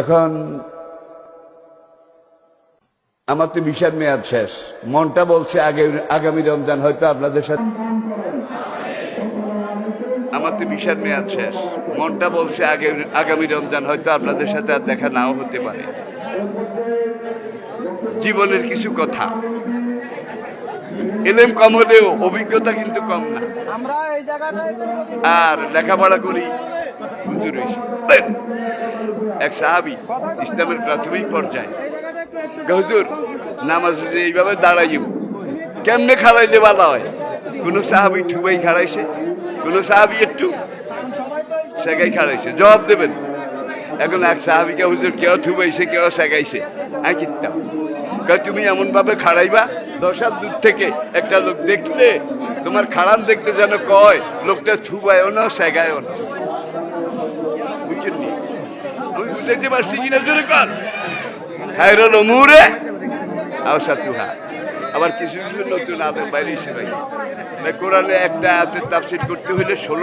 এখন আমার তো বিশাল মেয়াদ শেষ। মনটা বলছে আগে আগামী রমজান হয়তো আপনাদের সাথে আমার তো বিশাল মেয়াদ শেষ। মনটা বলছে আগে আগামী রমজান হয়তো আপনাদের সাথে আর দেখা নাও হতে পারে। জীবনের কিছু কথা। এলেম কম হলেও অভিজ্ঞতা কিন্তু কম না। আমরা এই জায়গাটায় আর লেখাপড়া করি। এক সাহাবি ইসলামের প্রাথমিক পর্যায়ে হুজুর, নামাজে এইভাবে দাঁড়াইব, কেমনে খাড়াইলে ভালো হয়? কোনো সাহাবি ঠুবাই খাড়াইছে, কোনো সাহাবি একটু সেগাই খাড়াইছে, জবাব দেবেন। এখন এক সাহাবিকে হুজুর, কেউ থুবাইছে কেউ সেগাইছে আমি কিনতাম তুমি এমন ভাবে খাড়াইবা? দশ হাত দূর থেকে একটা লোক দেখলে, তোমার খাড়ান দেখলে যেন কয়, লোকটা থুবায়ও না, সেগায়ও না। বুঝছেন নি? আমি বুঝাইতে পারছি কিনা জোরে কর হায়রল মুরে আওসাতুহা আবার কিছু কিছু নতুন আদের বাইরে এসে ভাই। কোরআনে একটা আয়াতের তাফসির করতে হলে ষোলো